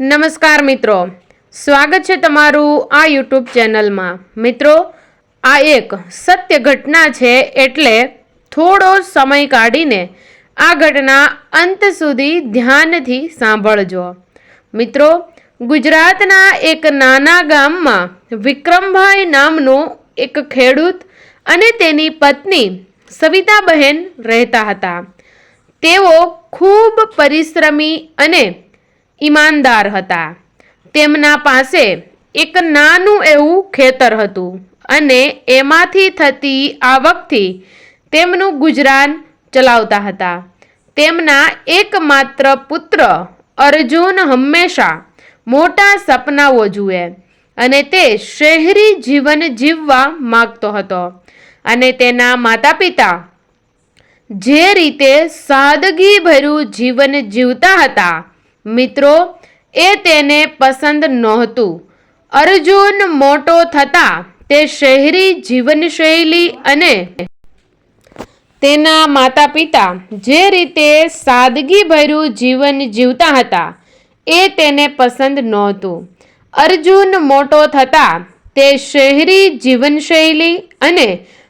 નમસ્કાર મિત્રો. સ્વાગત છે તમારું આ યુટ્યુબ ચેનલમાં. મિત્રો, આ એક સત્ય ઘટના છે એટલે થોડો સમય કાઢીને આ ઘટના અંત સુધી ધ્યાનથી સાંભળજો. મિત્રો, ગુજરાતના એક નાના ગામમાં વિક્રમભાઈ નામનો એક ખેડૂત અને તેની પત્ની સવિતાબહેન રહેતા હતા. તેઓ ખૂબ પરિશ્રમી અને ઈમાનદાર હતા. તેમના પાસે એક નાનું એવું ખેતર હતું અને એમાંથી થતી આવકથી તેમનું ગુજરાન ચલાવતા હતા. તેમના એકમાત્ર પુત્ર અર્જુન હંમેશા મોટા સપનાઓ જુએ અને તે શહેરી જીવન જીવવા માગતો હતો અને તેના માતા પિતા જે રીતે સાદગીભર્યું જીવન જીવતા હતા મિત્રો, એ તેને પસંદ નહોતું. અર્જુન મોટો થતા તે શહેરી જીવનશૈલી અને તેના માતા પિતા જે રીતે સાદગીભર્યું જીવન જીવતા હતા, એ તેને પસંદ નહોતું. અર્જુન મોટો થતા તે શહેરી જીવનશૈલી અને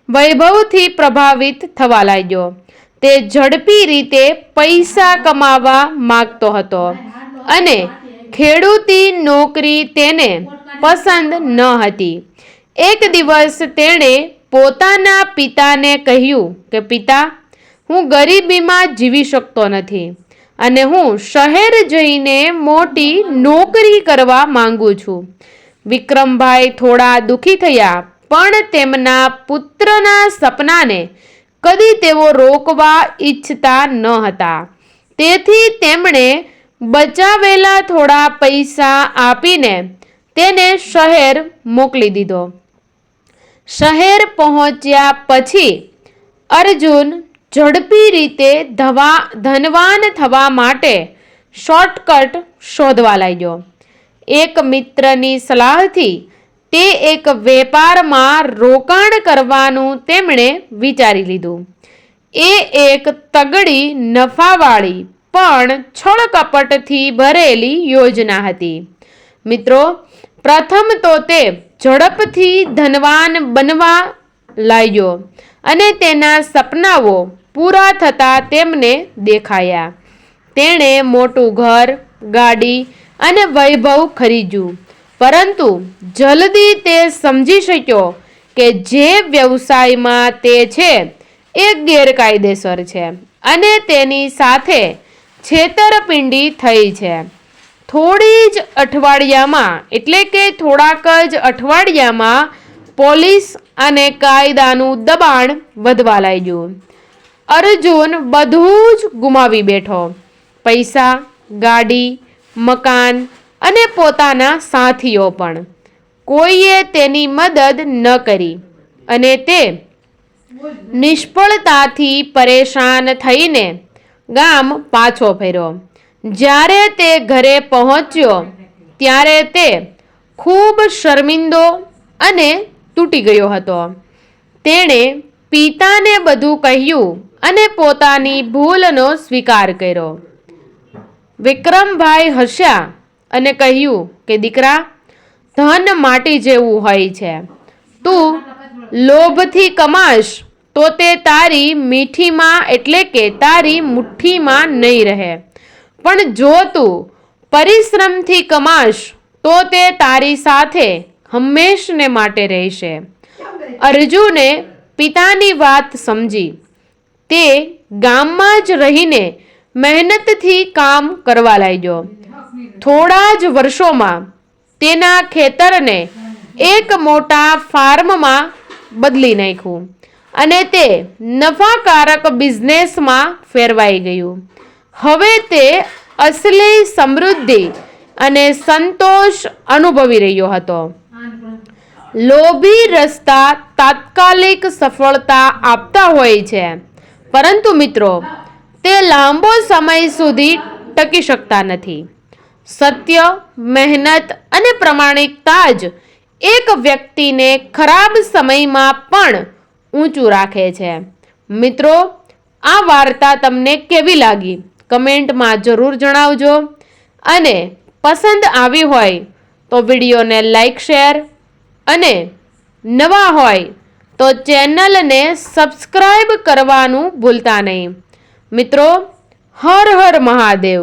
વૈભવથી પ્રભાવિત થવા લાગ્યો. તે ઝડપી રીતે પૈસા કમાવા માગતો હતો. અને ખેડૂતી નોકરી તેને પસંદ ન હતી. એક દિવસ તેણે પોતાના પિતાને કહ્યું કે, પિતા, હું ગરીબીમાં જીવી શકતો નથી અને હું શહેર જઈને મોટી નોકરી કરવા માંગુ છું. વિક્રમભાઈ થોડા દુખી થયા, પણ તેમના પુત્રના સપનાને કદી તેઓ રોકવા ઈચ્છતા ન હતા. તેથી તેમણે બચાવેલા થોડા પૈસા આપીને તેને શહેર મોકલી દીધો. શહેર પહોંચ્યા પછી અર્જુન ઝડપી રીતે ધવા, ધનવાન થવા માટે શોર્ટકટ શોધવા લાગ્યો. એક મિત્રની સલાહથી તે એક વેપારમાં રોકાણ કરવાનું તેમણે વિચારી લીધું. એ એક તગડી નફાવાળી પણ છળ કપટથી ભરેલી યોજના હતી. મિત્રો, પ્રથમ તો તે ઝડપથી ધનવાન બનવા લાગ્યો અને તેના સપનાઓ પૂરા થતા તેમને દેખાયા. તેણે મોટું ઘર, ગાડી અને વૈભવ ખરીદ્યું. પરંતુ જલ્દી તે સમજી શક્યો કે જે વ્યવસાયમાં તે છે, એ ગેરકાયદેસર છે અને તેની સાથે છેતરપિંડી થઈ છે. થોડી જ અઠવાડિયામાં, એટલે કે થોડાક જ અઠવાડિયામાં, પોલીસ અને કાયદાનું દબાણ વધવા લાગ્યું. અર્જુન બધું જ ગુમાવી બેઠો. પૈસા, ગાડી, મકાન અને પોતાના સાથીઓ પણ. કોઈએ તેની મદદ ન કરી અને તે નિષ્ફળતાથી પરેશાન થઈને ગામ પાછો ફર્યો. જ્યારે તે ઘરે પહોંચ્યો, ત્યારે તે ખૂબ શર્મિંદો અને તૂટી ગયો હતો. તેણે પિતાને બધું કહ્યું અને પોતાની ભૂલનો સ્વીકાર કર્યો. વિક્રમભાઈ હસ્યા અને કહ્યું કે, દીકરા, ધન માટી જેવું હોય છે. તું લોભથી કમાશ તો તે તારી મીઠીમાં એટલે કે તારી મુઠ્ઠીમાં નહીં રહે. પણ જો તું પરિશ્રમથી કમાશ તો તે તારી સાથે હંમેશને માટે રહેશે. અર્જુને પિતાની વાત સમજી. તે ગામમાં જ રહીને મહેનતથી કામ કરવા લાગ્યો. થોડા જ વર્ષોમાં તેના ખેતરને એક મોટા ફાર્મમાં બદલી નાખ્યું અને તે નફાકારક બિઝનેસમાં ફેરવાઈ ગયું. હવે તે અસલી સમૃદ્ધિ અને સંતોષ અનુભવી રહ્યો હતો. લોભી રસ્તા તાત્કાલિક સફળતા આપતા હોય છે. પરંતુ મિત્રો, તે લાંબો સમય સુધી ટકી શકતા નથી. સત્ય, મહેનત અને પ્રમાણિકતા જ એક વ્યક્તિને ખરાબ સમયમાં પણ ઊંચું રાખે છે. મિત્રો, આ વાર્તા તમને કેવી લાગી? કમેન્ટમાં જરૂર જણાવજો. અને પસંદ આવી હોય તો વિડીયોને લાઈક, શેર અને નવા હોય તો ચેનલને સબસ્ક્રાઈબ કરવાનું ભૂલતા નહીં. મિત્રો, હર હર મહાદેવ.